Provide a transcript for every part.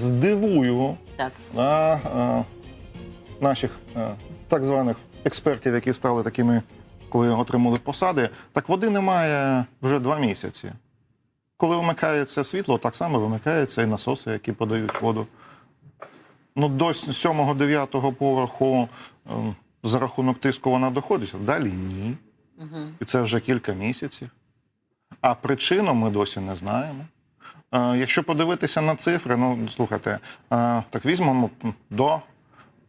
здивую Так. а, а, наших а, так званих експертів, які стали такими, коли отримали посади. Так води немає вже два місяці. Коли вимикається світло, так само вимикаються і насоси, які подають воду. Ну, до 7-9 поверху ем, за рахунок тиску вона доходить, а далі ні. І це вже кілька місяців. А причину ми досі не знаємо. Е, Якщо подивитися на цифри, ну слухайте, е, так візьмемо до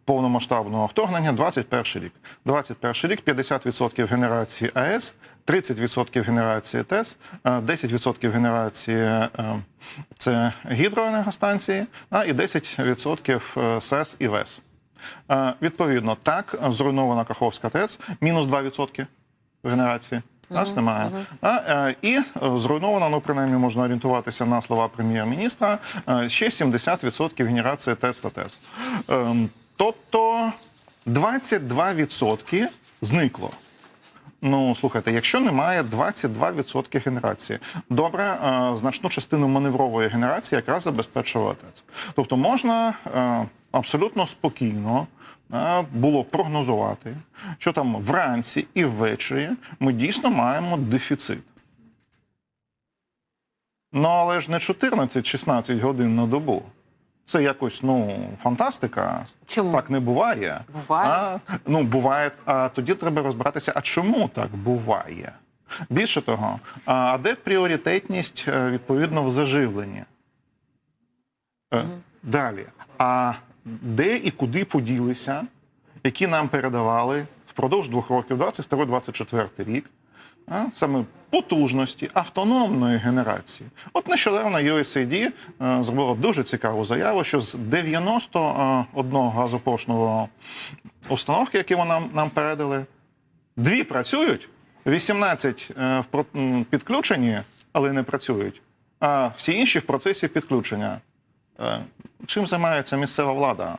повномасштабного вторгнення 21 рік. 21 рік 50% генерації АЕС, 30% генерації ТЕС, е, 10% генерації е, це гідроенергостанції, а і 10% СЕС і ВЕС. Е, Відповідно, так, зруйнована Каховська ТЕЦ, мінус 2% генерації. Нас немає. А, е, і е, зруйновано, ну принаймні можна орієнтуватися на слова прем'єр-міністра, е, ще 70% генерації ТЕЦ та ТЕЦ. Ем, Тобто 22% зникло. Ну, слухайте, якщо немає 22% генерації, добре, значну частину маневрової генерації якраз забезпечувала ТЕЦ. Тобто можна абсолютно спокійно е, було прогнозувати, що там вранці і ввечері ми дійсно маємо дефіцит. Ну, але ж не 14-16 годин на добу. Це якось ну фантастика. Чому? Так не буває. Буває. А, ну буває. А тоді треба розбиратися, а чому так буває? Більше того, а де пріоритетність е, відповідно в заживленні? Е, Далі. А де і куди поділися, які нам передавали впродовж двох років, 22-24 рік, саме потужності автономної генерації. От нещодавно USAID е, зробила дуже цікаву заяву, що з 91 газопошного установки, які вони нам, передали, дві працюють, 18 е, підключені, але не працюють, а всі інші в процесі підключення. Е, Чим займається місцева влада?